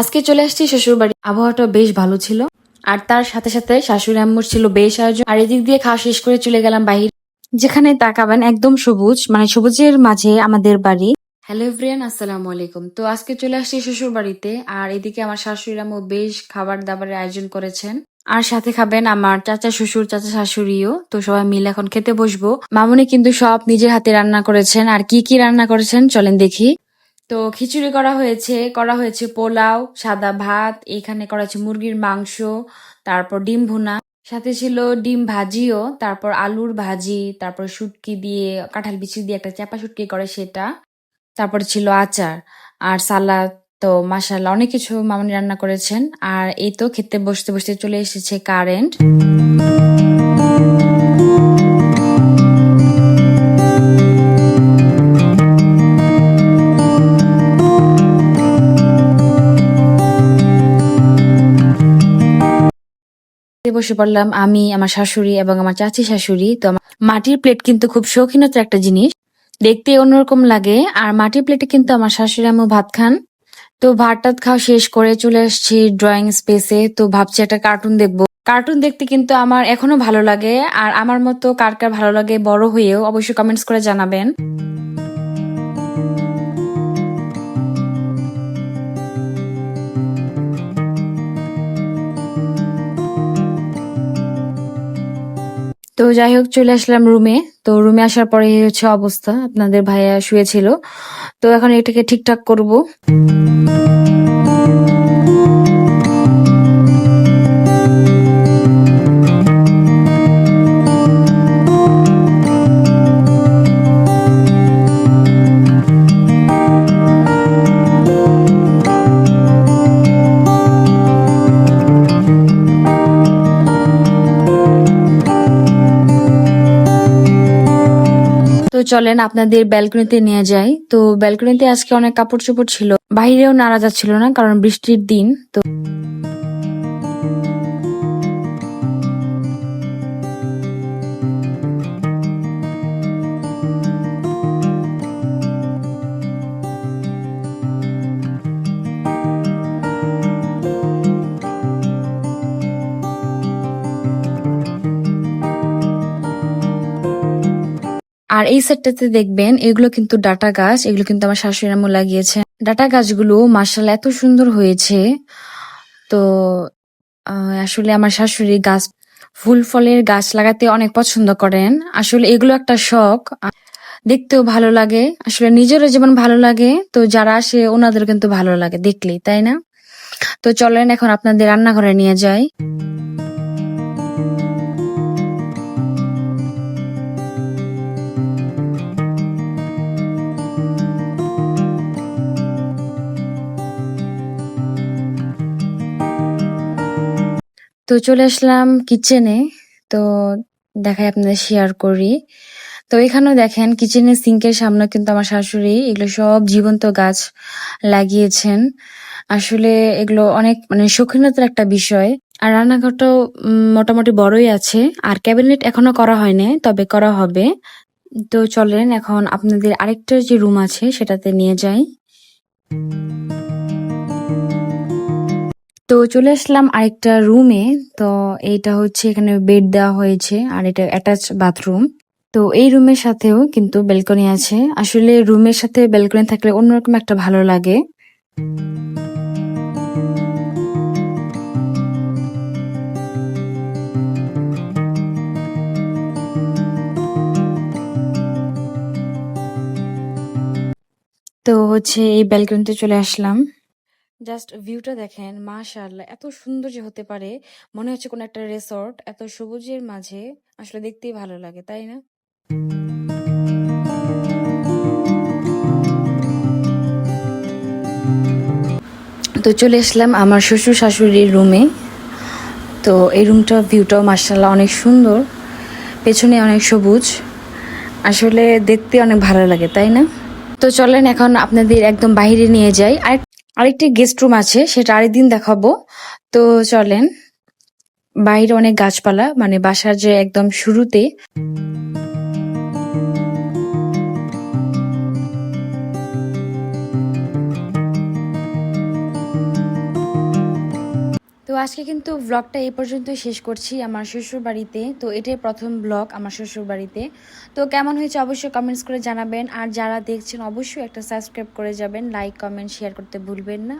আজকে চলে আসছি শ্বশুর বাড়ি আবহাওয়াটা বেশ ভালো ছিল। আর তার সাথে সাথে শাশুড়ি আম্মুর ছিল বেশ আয়োজন। আর এদিক দিয়ে খাওয়া শেষ করে চলে গেলাম বাহির। যেখানে তাকাবেন একদম সবুজ মানে সবুজের মাঝে আমাদের বাড়ি। হ্যালো এভরিয়ান, আসসালামু আলাইকুম। তো আজকে চলে আসছি শ্বশুর বাড়িতে আর এদিকে আমার শাশুড়ি আম্মু বেশ খাবার দাবারের আয়োজন করেছেন। আর সাথে খাবেন আমার চাচা শ্বশুর, চাচা শাশুড়িও। তো সবাই মিলে এখন খেতে বসবো। মামুনি কিন্তু সব নিজের হাতে রান্না করেছেন। আর কি কি রান্না করেছেন চলেন দেখি। তো খিচুড়ি করা হয়েছে করা হয়েছে পোলাও, সাদা ভাত, এখানে করা হয়েছে মুরগির মাংস, তারপর ডিম ভুনা, সাথে ছিল ডিম ভাজিও, তারপর আলুর ভাজি, তারপর শুটকি দিয়ে, কাঁঠাল বিচি দিয়ে একটা চাপা শুটকি করে সেটা, তারপর ছিল আচার আর সালাদ, তো মাসাল্লাহ অনেক কিছু মামনি রান্না করেছেন আর এই তো খেতে বসতে বসতে চলে এসেছে কারেন্ট। বসে পড়লাম আমি, আমার শাশুড়ি এবং আমার চাচি শাশুড়ি। তো মাটির প্লেট কিন্তু খুব শৌখিনতার একটা জিনিস। দেখতে অন্যরকম লাগে। আর মাটির প্লেটে কিন্তু আমার শাশুড়ি আম্মু ভাত খান। তো ভাত টাত খাওয়া শেষ করে চলে আসছি ড্রয়িং স্পেসে তো ভাবছি একটা কার্টুন দেখব। কার্টুন দেখতে কিন্তু আমার এখনও ভালো লাগে। আর আমার মতো কার কার ভালো লাগে বড় হয়েও অবশ্যই কমেন্টস করে জানাবেন। যাই হোক চলে আসলাম রুমে। তো রুমে আসার পরে হচ্ছে অবস্থা। আপনাদের ভাইয়া শুয়েছিল। তো এখন এটাকে ঠিকঠাক করব। চলেন, আপনাদের ব্যালকনিতে নিয়ে যাই। তো ব্যালকনিতে আজকে অনেক কাপড় চোপড় ছিল। বাইরেও নাড়া যাচ্ছিল না, কারণ বৃষ্টির দিন, তো আর এই সেটটাতে দেখবেন, এগুলো কিন্তু ডাটা গাছ, এগুলো কিন্তু আমার শাশুড়ি আম্মু লাগিয়েছে। ডাটা গাছগুলো মার্শাল এত সুন্দর হয়েছে। তো আসলে আমার শাশুড়ি গাছ, ফুল ফলের গাছ লাগাতে অনেক পছন্দ করেন। আসলে এগুলো একটা শখ। দেখতেও ভালো লাগে। আসলে নিজেরও যেমন ভালো লাগে, তো যারা আসে ওনাদের কিন্তু ভালো লাগে দেখলেই, তাই না? তো চলেন এখন আপনাদের রান্নাঘরে নিয়ে যাই। তো চলে আসলাম কিচেনে তো দেখাই আপনাদের শেয়ার করি। তো এখানেও দেখেন কিচেনের সিঙ্কের সামনে কিন্তু আমার শাশুড়ি এগুলো সব জীবন্ত গাছ লাগিয়েছেন। আসলে এগুলো অনেক মানে শৌখিনতার একটা বিষয়। আর রান্নাঘরটাও মোটামুটি বড়ই আছে। আর ক্যাবিনেট এখনও করা হয়নি, তবে করা হবে। তো চলেন এখন আপনাদের আরেকটা যে রুম আছে, সেটাতে নিয়ে যাই। তো চলে আসলাম আরেকটা রুমে তো এইটা হচ্ছে এখানে বেড দেওয়া হয়েছে আর এটা অ্যাটাচ বাথরুম তো এই রুমের সাথেও কিন্তু ব্যালকনি আছে। আসলে রুমের সাথে ব্যালকনি থাকলে অন্যরকম একটা ভালো লাগে। তো হচ্ছে এই ব্যালকনিতে চলে আসলাম। জাস্ট ভিউটা দেখেন, মাশাআল্লাহ, এত সুন্দর যে হতে পারে। মনে হচ্ছে কোন একটা রিসর্ট এত সবুজের মাঝে, আসলে দেখতেই ভালো লাগে, তাই না? তো চলে আসলাম আমার শ্বশুর শাশুড়ির রুমে তো এই রুমটা ভিউটাও মার্শাল্লাহ অনেক সুন্দর, পেছনে অনেক সবুজ। আসলে দেখতে অনেক ভালো লাগে, তাই না? তো চলেন এখন আপনাদের একদম বাইরে নিয়ে যাই। আর আরেকটি গেস্ট রুম আছে, সেটা আরেকদিন দেখাবো। তো চলেন, বাইরে অনেক গাছপালা মানে বাসার যে একদম শুরুতে। আজকে কিন্তু ব্লগটা এই পর্যন্তই শেষ করছি আমার শ্বশুর বাড়িতে তো এটাই প্রথম ব্লগ আমার শ্বশুর বাড়িতে তো কেমন হয়েছে অবশ্যই কমেন্টস করে জানাবেন। আর যারা দেখছেন, অবশ্যই একটা সাবস্ক্রাইব করে যাবেন। লাইক কমেন্ট শেয়ার করতে ভুলবেন না।